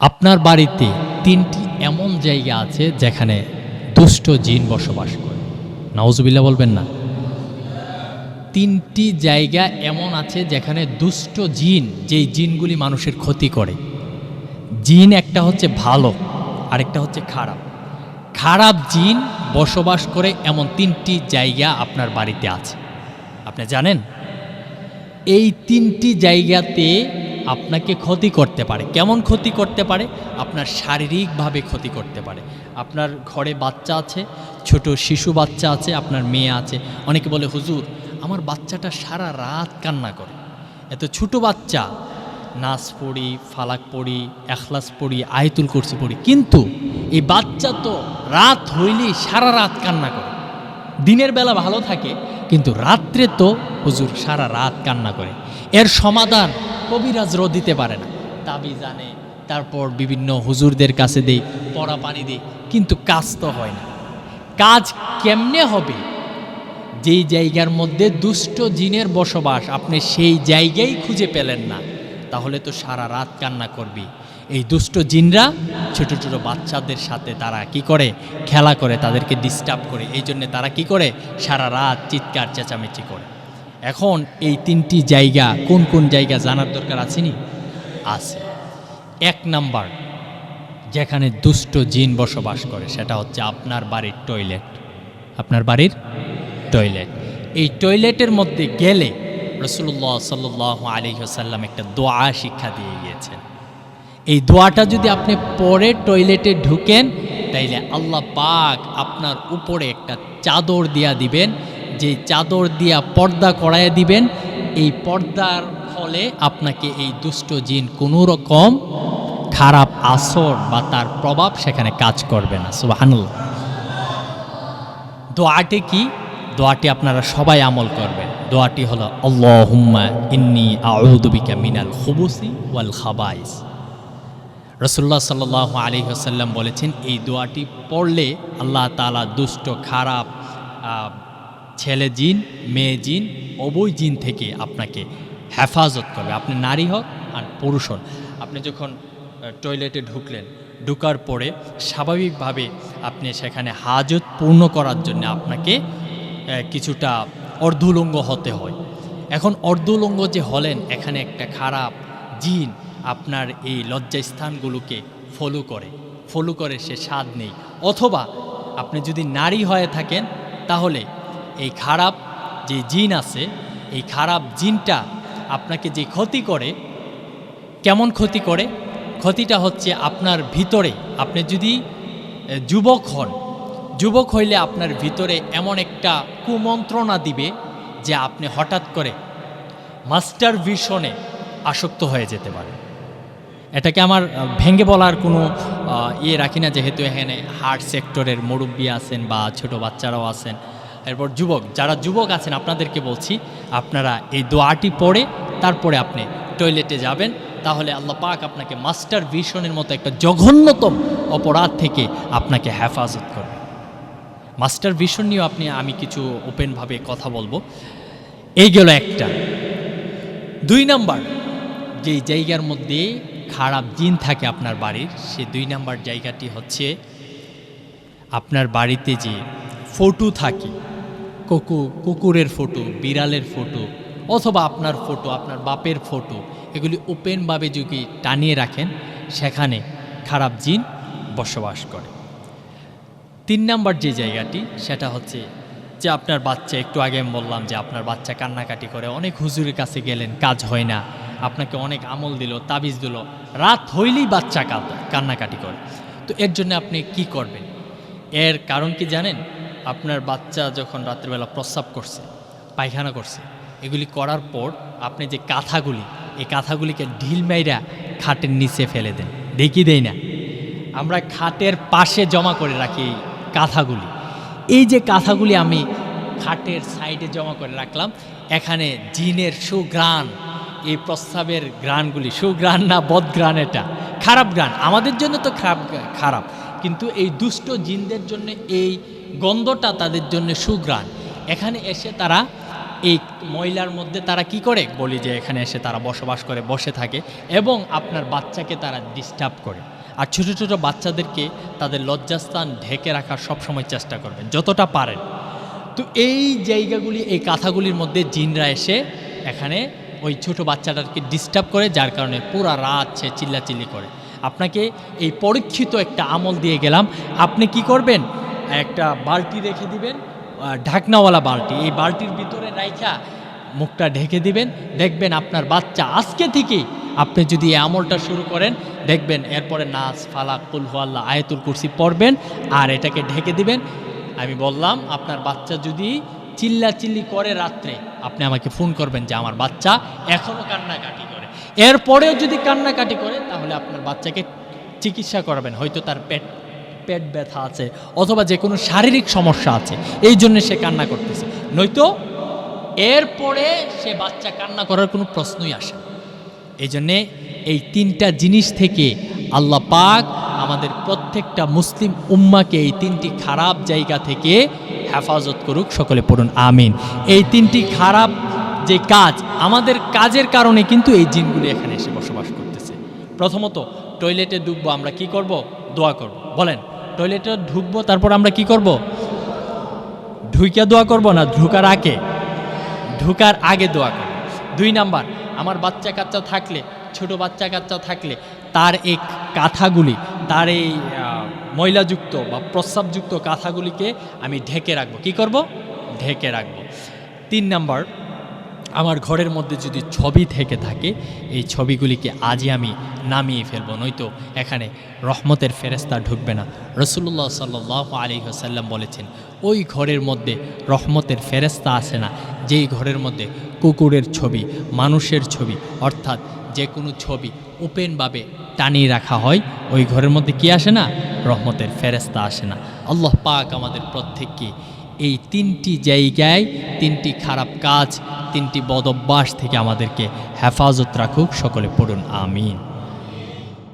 আপনার বাড়িতে তিনটি এমন জায়গা আছে যেখানে দুষ্ট জিন বসবাস করে। নাউজুবিল্লাহ বলবেন না। তিনটি জায়গা এমন আছে যেখানে দুষ্ট জিন, যেই জিনগুলি মানুষের ক্ষতি করে। জিন একটা হচ্ছে ভালো, আরেকটা হচ্ছে খারাপ। খারাপ জিন বসবাস করে এমন তিনটি জায়গা আপনার বাড়িতে আছে। আপনি জানেন? এই তিনটি জায়গাতে আপনাকে ক্ষতি করতে পারে। কেমন ক্ষতি করতে পারে? আপনার শারীরিকভাবে ক্ষতি করতে পারে। আপনার ঘরে বাচ্চা আছে, ছোট শিশু বাচ্চা আছে, আপনার মেয়ে আছে। অনেকে বলে, হুজুর, আমার বাচ্চাটা সারা রাত কান্না করে। এত ছোট বাচ্চা, নাচ পড়ি, ফালাক পড়ি, এখলাস পড়ি, আয়তুল কুরসি পড়ি, কিন্তু এই বাচ্চা তো রাত হইলেই সারা রাত কান্না করে। দিনের বেলা ভালো থাকে, কিন্তু রাত্রে তো হুজুর সারা রাত কান্না করে। এর সমাধান কবিরাজরও দিতে পারে না। তাবি জানে, তারপর বিভিন্ন হুজুরদের কাছে দেই, পড়া পানি দেই, কিন্তু কাজ তো হয় না। কাজ কেমনে হবে? যেই জায়গার মধ্যে দুষ্ট জিনের বসবাস আপনি সেই জায়গায় খুঁজে পেলেন না, তাহলে তো সারা রাত কান্না করবি। এই দুষ্ট জিনরা ছোট ছোট বাচ্চাদের সাথে তারা কি করে? খেলা করে, তাদেরকে ডিস্টার্ব করে। এই জন্য তারা কি করে? সারা রাত চিৎকার, চেঁচামেচি করে। এখন এই তিনটি জায়গা কোন কোন জায়গা জানার দরকার আছে নি আছে। এক নাম্বার, যেখানে দুষ্ট জিন বসবাস করে, সেটা হচ্ছে আপনার বাড়ির টয়লেট আপনার বাড়ির টয়লেট এই টয়লেটের মধ্যে গেলে রসুল্লাহ সাল্লাহ আলহিহাসাল্লাম একটা দোয়া শিক্ষা দিয়ে গিয়েছেন। এই দোয়াটা যদি আপনি পরে টয়লেটে ঢুকেন, তাইলে আল্লাহ পাক আপনার উপরে একটা চাদর দিয়া দিবেন যে চাদর দিয়া পর্দা করায় দিবেন, এই পর্দার ফলে আপনাকে এই দুষ্ট জিন কোনো রকম খারাপ আসর বা তার প্রভাব সেখানে কাজ করবে না। সুবাহানুল্লাহ। দোয়াটি কি? দোয়াটি আপনারা সবাই আমল করবেন। দোয়াটি হলো, আল্লাহুম্মা ইন্নি আউদুবিকা মিনাল খুবুসি ওয়াল খাবাইস। রসুল্লাহ সাল্লাহ আলী হাসাল্লাম বলেছেন, এই দোয়াটি পড়লে আল্লাহ তালা দুষ্ট, খারাপ ছেলে জিন, মেয়ে জিন অবৈ জিন থেকে আপনাকে হেফাজত করবে। আপনি নারী হোক আর পুরুষ হন আপনি যখন টয়লেটে ঢুকলেন, ঢুকার পরে স্বাভাবিকভাবে আপনি সেখানে হাজত পূর্ণ করার জন্য আপনাকে কিছুটা অর্ধুলঙ্গ হতে হয়। এখন অর্ধুলঙ্গ যে হলেন, এখানে একটা খারাপ জিন আপনার এই লজ্জাস্থানগুলোকে ফলো করে। ফলো করে সে স্বাদ নেই। অথবা আপনি যদি নারী হয়ে থাকেন, তাহলে এই খারাপ যে জিন আছে, এই খারাপ জিনটা আপনাকে যে ক্ষতি করে, কেমন ক্ষতি করে? ক্ষতিটা হচ্ছে আপনার ভিতরে। আপনি যদি যুবক হন, যুবক হইলে আপনার ভিতরে এমন একটা কুমন্ত্রণা দিবে যে আপনি হঠাৎ করে মাস্টার ভিশনে আসক্ত হয়ে যেতে পারে এটাকে আমার ভেঙে বলার কোনো ইয়ে রাখি না, যেহেতু এখানে হার্ট সেক্টরের মুরব্বী আছেন বা ছোট বাচ্চারাও আছেন। এরপর যুবক, যারা যুবক আছেন, আপনাদেরকে বলছি, আপনারা এই দোয়াটি পড়ে, তারপরে আপনি টয়লেটে যাবেন। তাহলে আল্লাহ পাক আপনাকে মাস্টার ভিশনের মতো একটা জঘন্যতম অপরাধ থেকে আপনাকে হেফাজত করবে। মাস্টার ভিশন নিয়েও আপনি, আমি কিছু ওপেনভাবে কথা বলব। এই গেল একটা। দুই নাম্বার, যেই জায়গার মধ্যে খারাপ জিন থাকে আপনার বাড়ির, সে দুই নাম্বার জায়গাটি হচ্ছে আপনার বাড়িতে যে ফটো থাকে কুকু, কুকুরের ফটো বিড়ালের ফটো অথবা আপনার ফটো আপনার বাপের ফটো এগুলি ওপেনভাবে যদি টানিয়ে রাখেন, সেখানে খারাপ জিন বসবাস করে। তিন নাম্বার যে জায়গাটি, সেটা হচ্ছে যে আপনার বাচ্চা, একটু আগে আমি বললাম যে আপনার বাচ্চা কান্নাকাটি করে, অনেক হুজুরের কাছে গেলেন, কাজ হয় না, আপনাকে অনেক আমল দিল, তাবিজ দিল, রাত হইলেই বাচ্চা কান্নাকাটি করে। তো এর জন্য আপনি কি করবেন? এর কারণ কি জানেন? আপনার বাচ্চা যখন রাত্রিবেলা প্রস্রাব করছে, পায়খানা করছে, এগুলি করার পর আপনি যে কাঁথাগুলি, এই কাঁথাগুলিকে ঢিল মাইরা খাটের নিচে ফেলে দেন। দেখি দেই না। আমরা খাটের পাশে জমা করে রাখি এই কাঁথাগুলি। এই যে কাঁথাগুলি আমি খাটের সাইডে জমা করে রাখলাম, এখানে জিনের সুগ্রাণ এই প্রস্তাবের গ্রানগুলি সুগ্রাণ না বদগ্রাণ এটা, খারাপ গ্রান আমাদের জন্য তো খারাপ খারাপ। কিন্তু এই দুষ্ট জিনদের জন্য এই গন্ধটা তাদের জন্য সুগ্রাণ এখানে এসে তারা এই ময়লার মধ্যে তারা কি করে? বলি যে এখানে এসে তারা বসবাস করে, বসে থাকে এবং আপনার বাচ্চাকে তারা ডিস্টার্ব করে। আর ছোটো ছোটো বাচ্চাদেরকে তাদের লজ্জাস্থান ঢেকে রাখার সবসময় চেষ্টা করবেন যতটা পারেন। তো এই জায়গাগুলি, এই কাঁথাগুলির মধ্যে জিনরা এসে এখানে ওই ছোট বাচ্চাটাকে ডিস্টার্ব করে, যার কারণে পুরা রাত সে চিল্লাচিল্লি করে। আপনাকে এই পরীক্ষিত একটা আমল দিয়ে গেলাম। আপনি কি করবেন? একটা বালতি রেখে দিবেন ঢাকনাওয়ালা বালতি। এই বালতির ভিতরে রাইখা মুখটা ঢেকে দিবেন। দেখবেন আপনার বাচ্চা আজকে থেকেই আপনি যদি এই আমলটা শুরু করেন, দেখবেন এরপরে নাচ, ফালাক কুলহুয়াল্লাহ আয়াতুল কুরসি পড়বেন আর এটাকে ঢেকে দিবেন। আমি বললাম, আপনার বাচ্চা যদি চিল্লা চিল্লি করে রাত্রে, আপনি আমাকে ফোন করবেন যে আমার বাচ্চা এখনও কান্নাকাটি করে এরপরেও যদি কান্নাকাটি করে, তাহলে আপনার বাচ্চাকে চিকিৎসা করাবেন। হয়তো তার পেট পেট ব্যথা আছে, অথবা যে কোনো শারীরিক সমস্যা আছে, এই জন্য সে কান্না করতেছে। নয়তো এরপরে সে বাচ্চা কান্না করার কোনো প্রশ্নই আসে এই জন্যে এই তিনটা জিনিস থেকে আল্লাহ পাক আমাদের প্রত্যেকটা মুসলিম উম্মাকে এই তিনটি খারাপ জায়গা থেকে হেফাজত করুক, সকলে পড়ুন, আমিন। এই তিনটি খারাপ যে কাজ আমাদের কাজের কারণে কিন্তু এই জিনগুলি এখানে এসে বসবাস করতেছে। প্রথমত, টয়লেটে ঢুকবো আমরা কি করব? দোয়া করব। বলেন, টয়লেটে ঢুকবো, তারপর আমরা কি করব? ঢুইকা দোয়া করব না ঢুকার আগে? ঢুকার আগে দোয়া করব। দুই নাম্বার, আমার বাচ্চা কাচ্চা থাকলে, ছোট বাচ্চা কাচ্চা থাকলে, তার এই কাঁথাগুলি, তার এই ময়লাযুক্ত বা প্রস্রাবযুক্ত কাঁথাগুলিকে আমি ঢেকে রাখব। কি করব? ঢেকে রাখব। তিন নাম্বার আমার ঘরের মধ্যে যদি ছবি থেকে থাকে, এই ছবিগুলিকে আজই আমি নামিয়ে ফেলব, নয়তো এখানে রহমতের ফেরেস্তা ঢুকবে না। রসুল্লাহ সাল্লাহ আলী হাসাল্লাম বলেছেন, ওই ঘরের মধ্যে রহমতের ফেরেস্তা আসে না। যেই ঘরের মধ্যে কুকুরের ছবি, মানুষের ছবি, অর্থাৎ যে কোনো ছবি ওপেনভাবে টানিয়ে রাখা হয়, ওই ঘরের মধ্যে কি আসে না? রহমতের ফেরেস্তা আসে না। আল্লাহ পাক আমাদের প্রত্যেককে এই তিনটি জায়গায় তিনটি খারাপ কাজ, তিনটি বদভ্যাস থেকে আমাদেরকে হেফাজত রাখুক, সকলে পড়ুন, আমিন।